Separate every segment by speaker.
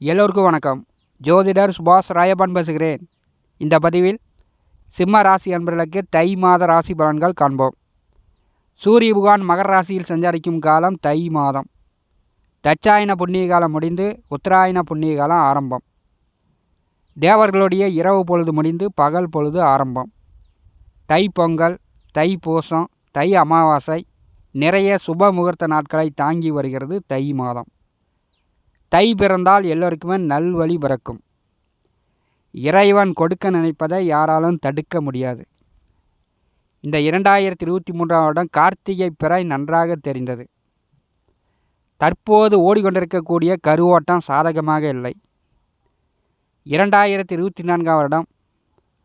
Speaker 1: எல்லோருக்கும் வணக்கம். ஜோதிடர் சுபாஷ் ராயபான் பேசுகிறேன். இந்த பதிவில் சிம்ம ராசி அன்பர்களுக்கு தை மாத ராசி பலன்கள் காண்போம். சூரிய புகான் மகர ராசியில் சஞ்சரிக்கும் காலம் தை மாதம். தச்சாயன புண்ணிய காலம் முடிந்து உத்தராயண புண்ணிய காலம் ஆரம்பம். தேவர்களுடைய இரவு பொழுது முடிந்து பகல் பொழுது ஆரம்பம். தை பொங்கல் தை பூசம் தை அமாவாசை நிறைய சுப முகூர்த்த நாட்களை தாங்கி வருகிறது தை மாதம். தை பிறந்தால் எல்லோருக்குமே நல்வழி பிறக்கும். இறைவன் கொடுக்க நினைப்பதை யாராலும் தடுக்க முடியாது. இந்த இரண்டாயிரத்தி இருபத்தி மூன்றாம் வருடம் கார்த்திகை பிறை நன்றாக தெரிந்தது. தற்போது ஓடிக்கொண்டிருக்கக்கூடிய கருவோட்டம் சாதகமாக இல்லை. இரண்டாயிரத்தி இருபத்தி நான்காம் வருடம்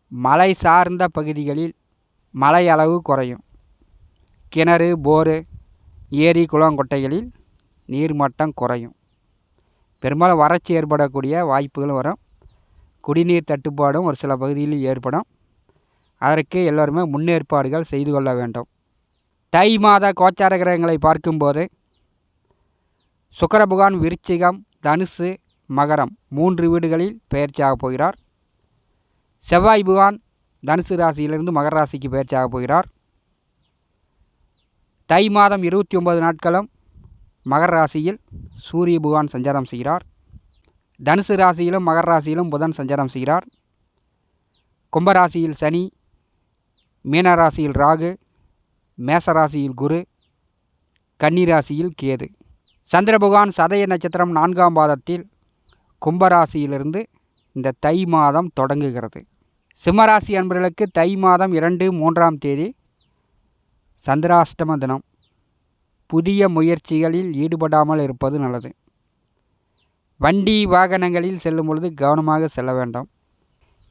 Speaker 1: மலை சார்ந்த பகுதிகளில் மழை அளவு குறையும். கிணறு போரு ஏரி குளம் குட்டைகளில் நீர் நீர்மட்டம் குறையும். பெரும்பாலும் வறட்சி ஏற்படக்கூடிய வாய்ப்புகளும் வரும். குடிநீர் தட்டுப்பாடும் ஒரு சில பகுதிகளில் ஏற்படும். அதற்கு எல்லோருமே முன்னேற்பாடுகள் செய்து கொள்ள வேண்டும். தை மாத கோச்சார கிரகங்களை பார்க்கும்போது சுக்கரபகவான் விருச்சிகம் தனுசு மகரம் மூன்று வீடுகளில் பெயர்ச்சியாக போகிறார். செவ்வாய் புகான் தனுசு ராசியிலிருந்து மகர ராசிக்கு பெயர்ச்சியாக போகிறார். தை மாதம் இருபத்தி ஒன்பது நாட்களும் மகர ராசியில் சூரிய பகவான் சஞ்சாரம் செய்கிறார். தனுசு ராசியிலும் மகர ராசியிலும் புதன் சஞ்சாரம் செய்கிறார். கும்பராசியில் சனி மீனராசியில் ராகு மேசராசியில் குரு கன்னிராசியில் கேது. சந்திர பகவான் சதய நட்சத்திரம் நான்காம் பாதத்தில் கும்பராசியிலிருந்து இந்த தை மாதம் தொடங்குகிறது. சிம்மராசி அன்பர்களுக்கு தை மாதம் இரண்டு மூன்றாம் தேதி சந்திராஷ்டம தினம். புதிய முயற்சிகளில் ஈடுபடாமல் இருப்பது நல்லது. வண்டி வாகனங்களில் செல்லும் பொழுது கவனமாக செல்ல வேண்டும்.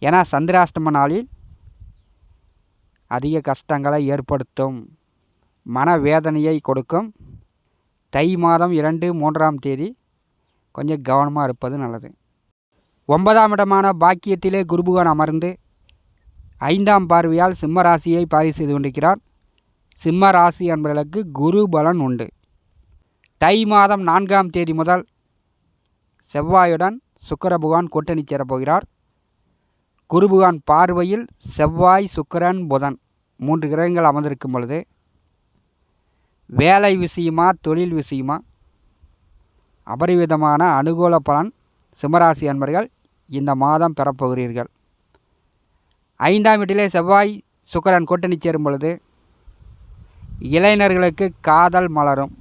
Speaker 1: ஏன்னா சந்திராஷ்டம நாளில் அதிக கஷ்டங்களை ஏற்படுத்தும் மனவேதனையை கொடுக்கும். தை மாதம் இரண்டு மூன்றாம் தேதி கொஞ்சம் கவனமாக இருப்பது நல்லது. ஒன்பதாம் இடமான பாக்கியத்திலே குருபுகான் அமர்ந்து ஐந்தாம் பார்வையால் சிம்ம ராசியை பாரி செய்து கொண்டிருக்கிறார். சிம்ம ராசி அன்பர்களுக்கு குரு பலன் உண்டு. தை மாதம் நான்காம் தேதி முதல் செவ்வாயுடன் சுக்கர பகவான் கூட்டணி சேரப்போகிறார் குரு பகவான் பார்வையில் செவ்வாய் சுக்கரன் புதன் மூன்று கிரகங்கள் அமர்ந்திருக்கும் பொழுது வேலை விஷயமா தொழில் விஷயமா அபரிவிதமான அனுகூல பலன் சிம்மராசி அன்பர்கள் இந்த மாதம் பெறப்போகிறீர்கள் ஐந்தாம் வீட்டிலே செவ்வாய் சுக்கரன் கூட்டணி சேரும் பொழுது இளைஞர்களுக்கு காதல் மலரும்.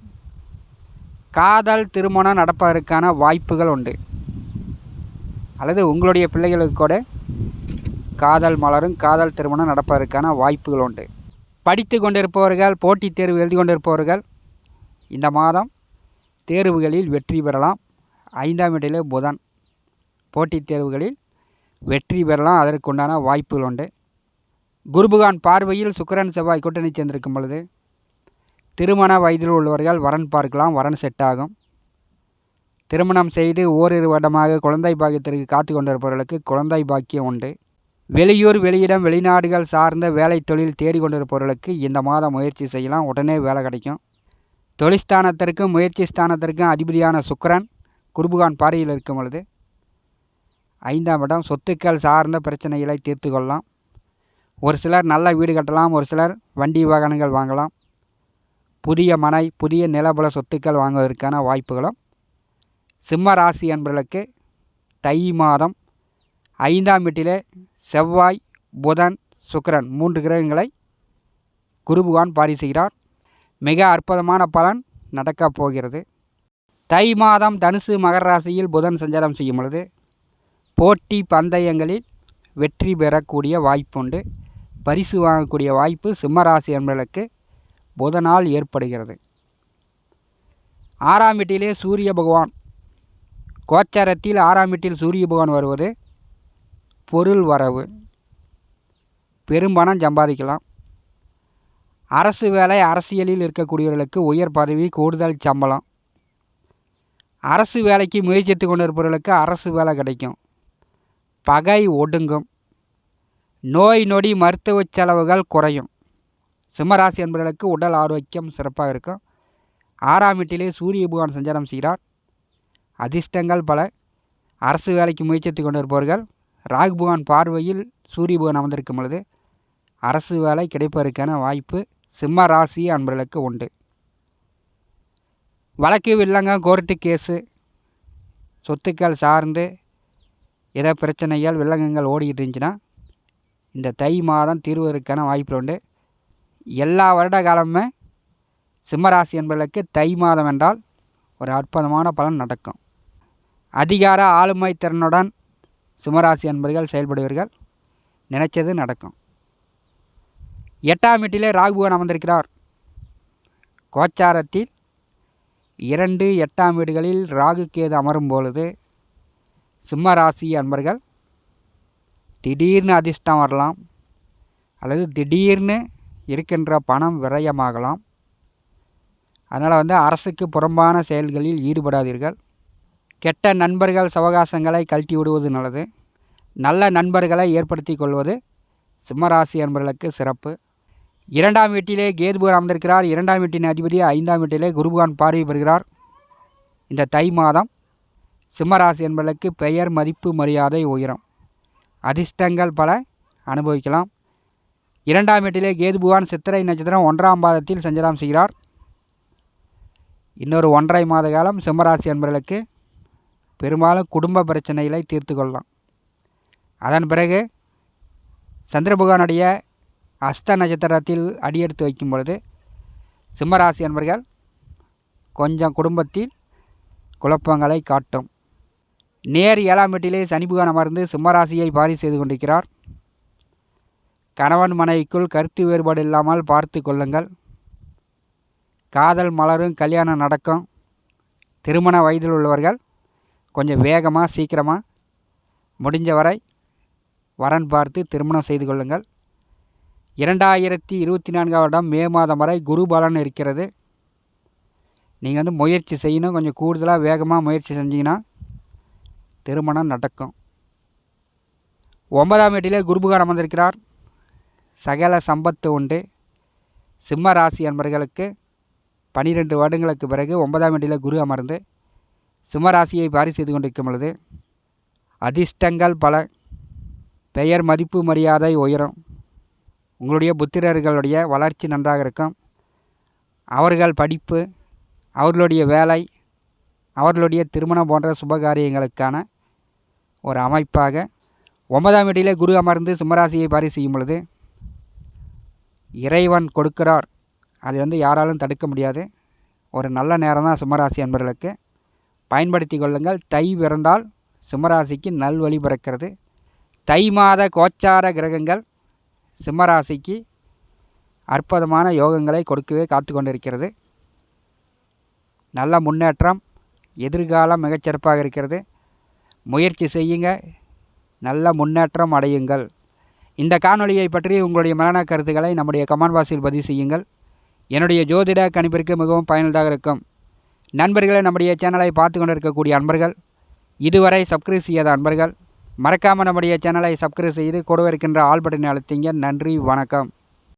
Speaker 1: காதல் திருமணம் நடப்பதற்கான வாய்ப்புகள் உண்டு. அல்லது உங்களுடைய பிள்ளைகளுக்கு கூட காதல் மலரும் காதல் திருமணம் நடப்பதற்கான வாய்ப்புகள் உண்டு. படித்து கொண்டிருப்பவர்கள் போட்டித் தேர்வு எழுதி கொண்டிருப்பவர்கள் இந்த மாதம் தேர்வுகளில் வெற்றி பெறலாம். ஐந்தாம் இடையிலே புதன். போட்டித் தேர்வுகளில் வெற்றி பெறலாம். அதற்குண்டான வாய்ப்புகள் உண்டு. குருபுகான் பார்வையில் சுக்கரன் செவ்வாய் கூட்டணி சேர்ந்திருக்கும் பொழுது திருமண வயதில் உள்ளவர்கள் வரன் பார்க்கலாம் வரன் செட் ஆகும். திருமணம் செய்து ஓரிரு வருடமாக குழந்தை பாக்கியத்திற்கு காத்து கொண்டிருப்பவர்களுக்கு குழந்தை பாக்கியம் உண்டு. வெளியூர் வெளியிடம் வெளிநாடுகள் சார்ந்த வேலை தொழில் தேடிக்கொண்டிருப்பவர்களுக்கு இந்த மாதம் முயற்சி செய்யலாம். உடனே வேலை கிடைக்கும். தொழிற்ஸ்தானத்திற்கும் முயற்சி ஸ்தானத்திற்கும் அதிபதியான சுக்கரன் குருபுகான் பாறையில் இருக்கும் பொழுது ஐந்தாம் இடம் சொத்துக்கள் சார்ந்த பிரச்சனைகளை தீர்த்து கொள்ளலாம். ஒரு சிலர் நல்ல வீடு கட்டலாம் ஒரு சிலர் வண்டி வாகனங்கள் வாங்கலாம். புதிய மனை புதிய நிலபல சொத்துக்கள் வாங்குவதற்கான வாய்ப்புகளும் சிம்ம ராசி என்பவர்களுக்கு தை மாதம் ஐந்தாம் வீட்டிலே செவ்வாய் புதன் சுக்கரன் மூன்று கிரகங்களை குருபுகான் பாரிசுகிறார். மிக அற்புதமான பலன் நடக்கப் போகிறது. தை மாதம் தனுசு மகர ராசியில் புதன் சஞ்சாரம் செய்யும் பொழுது போட்டி பந்தயங்களில் வெற்றி பெறக்கூடிய வாய்ப்புண்டு. பரிசு வாங்கக்கூடிய வாய்ப்பு சிம்மராசி என்பவர்களுக்கு புதனால் ஏற்படுகிறது. ஆறாம் வீட்டிலே சூரிய பகவான். கோச்சாரத்தில் ஆறாம் வீட்டில் சூரிய பகவான் வருவது பொருள் வரவு. பெரும்பணம் சம்பாதிக்கலாம். அரசு வேலை அரசியலில் இருக்கக்கூடியவர்களுக்கு உயர் பதவி கூடுதல் சம்பளம். அரசு வேலைக்கு முயற்சித்து கொண்டிருப்பவர்களுக்கு அரசு வேலை கிடைக்கும். பகை ஒடுங்கும். நோய் நொடி மருத்துவ செலவுகள் குறையும். சிம்மராசி என்பவர்களுக்கு உடல் ஆரோக்கியம் சிறப்பாக இருக்கும். ஆறாம் வீட்டிலே சூரிய பகவான் சஞ்சாரம் செய்கிறார். அதிர்ஷ்டங்கள் பல. அரசு வேலைக்கு முயற்சித்து கொண்டிருப்பவர்கள். ராகு பகவான் பார்வையில் சூரிய பகவான் அமர்ந்திருக்கும் பொழுது அரசு வேலை கிடைப்பதற்கான வாய்ப்பு சிம்ம ராசி அன்பர்களுக்கு உண்டு. வழக்கு வில்லங்க கோர்ட்டு கேஸு சொத்துக்கள் சார்ந்து ஏதோ பிரச்சனைகள் வில்லங்கங்கள் ஓடிக்கிட்டு இருந்துச்சுன்னா இந்த தை மாதம் தீர்வதற்கான வாய்ப்பு உண்டு. எல்லா வருட காலமுமே சிம்மராசி என்பதற்கு தை மாதம் என்றால் ஒரு அற்புதமான பலன் நடக்கும். அதிகார ஆளுமை திறனுடன் சிம்மராசி என்பர்கள் செயல்படுவீர்கள். நினைச்சது நடக்கும். எட்டாம் வீட்டிலே ராகுபவன் அமர்ந்திருக்கிறார். கோச்சாரத்தில் இரண்டு எட்டாம் வீடுகளில் ராகு கேது அமரும் பொழுது சிம்ம ராசி அன்பர்கள் திடீர்னு அதிர்ஷ்டம் வரலாம். அல்லது திடீர்னு இருக்கின்ற பணம் விரயமாகலாம். அதனால் வந்து அரசுக்கு புறம்பான செயல்களில் ஈடுபடாதீர்கள். கெட்ட நண்பர்கள் சவகாசங்களை கழட்டி விடுவது நல்லது. நல்ல நண்பர்களை ஏற்படுத்தி கொள்வது சிம்மராசி என்பர்களுக்கு சிறப்பு. இரண்டாம் வீட்டிலே கேதுபுகான் அமர்ந்திருக்கிறார் இரண்டாம் வீட்டின் அதிபதி ஐந்தாம் வீட்டிலே குருபகான் பார்வை பெறுகிறார். இந்த தை மாதம் சிம்மராசி என்பர்களுக்கு பெயர் மதிப்பு மரியாதை உயரும். அதிர்ஷ்டங்கள் பல அனுபவிக்கலாம். இரண்டாம் வீட்டிலே கேதுபுகான் சித்திரை நட்சத்திரம் ஒன்றாம் பாதத்தில் சஞ்சலம் செய்கிறார். இன்னொரு ஒன்றரை மாத காலம் சிம்மராசி அன்பர்களுக்கு பெரும்பாலும் குடும்ப பிரச்சனைகளை தீர்த்து கொள்ளலாம். அதன் பிறகு சந்திரபகவானுடைய அஸ்த நட்சத்திரத்தில் அடியெடுத்து வைக்கும் பொழுது சிம்மராசி என்பர்கள் கொஞ்சம் குடும்பத்தில் குழப்பங்களை காட்டும். நேர் ஏழாம் வீட்டிலே சனி பகவான் அமர்ந்து சிம்மராசியை பாரி செய்து கொண்டிருக்கிறார். கணவன் மனைவிக்குள் கருத்து வேறுபாடு இல்லாமல் பார்த்து கொள்ளுங்கள். காதல் மலரும் கல்யாணம் நடக்கும். திருமண வயதில் உள்ளவர்கள் கொஞ்சம் வேகமாக சீக்கிரமாக முடிஞ்ச வரை வரன் பார்த்து திருமணம் செய்து கொள்ளுங்கள். இரண்டாயிரத்தி இருபத்தி நான்காம் வருடம் மே மாதம் வரை குரு பலன் இருக்கிறது. நீங்கள் வந்து முயற்சி செய்யணும். கொஞ்சம் கூடுதலாக வேகமாக முயற்சி செஞ்சீங்கன்னா திருமணம் நடக்கும். ஒன்பதாம் வீட்டிலே குருபுகான் அமர்ந்திருக்கிறார். சகல சம்பத்து உண்டு. சிம்ம ராசி என்பர்களுக்கு பனிரெண்டு வருடங்களுக்கு பிறகு ஒன்பதாம் வீட்டிலே குரு அமர்ந்து சிம்மராசியை பாரி செய்து கொண்டிருக்கும் பொழுது அதிர்ஷ்டங்கள் பல பெயர் மதிப்பு மரியாதை உயரும். உங்களுடைய புத்திரர்களுடைய வளர்ச்சி நன்றாக இருக்கும். அவர்கள் படிப்பு அவர்களுடைய வேலை அவர்களுடைய திருமணம் போன்ற சுபகாரியங்களுக்கான ஒரு அமைப்பாக ஒன்பதாம் வீட்டிலே குரு அமர்ந்து சிம்மராசியை பாரி செய்யும் பொழுது இறைவன் கொடுக்கிறார். அது வந்து யாராலும் தடுக்க முடியாது. ஒரு நல்ல நேரம் தான் சிம்மராசி என்பவர்களுக்கு பயன்படுத்தி கொள்ளுங்கள். தை பிறந்தால் சிம்மராசிக்கு நல்வழி பிறக்கிறது. தை மாத கோச்சார கிரகங்கள் சிம்மராசிக்கு அற்புதமான யோகங்களை கொடுக்கவே காத்து கொண்டிருக்கிறது. நல்ல முன்னேற்றம் எதிர்காலம் மிகச்சிறப்பாக இருக்கிறது. முயற்சி செய்யுங்க. நல்ல முன்னேற்றம் அடையுங்கள். இந்த காணொலியை பற்றி உங்களுடைய மரண கருத்துக்களை நம்முடைய கமெண்ட் பாக்ஸில் பதிவு செய்யுங்கள். என்னுடைய ஜோதிட கணிப்பிற்கு மிகவும் பயனுள்ளதாக இருக்கும். நண்பர்களை நம்முடைய சேனலை பார்த்து கொண்டிருக்கக்கூடிய அன்பர்கள் இதுவரை சப்ஸ்கிரைப் செய்யாத அன்பர்கள் மறக்காமல் நம்முடைய சேனலை சப்ஸ்கிரைப் செய்து கூட இருக்கின்ற ஆல் பட்டனை அழுத்திங்க. நன்றி வணக்கம்.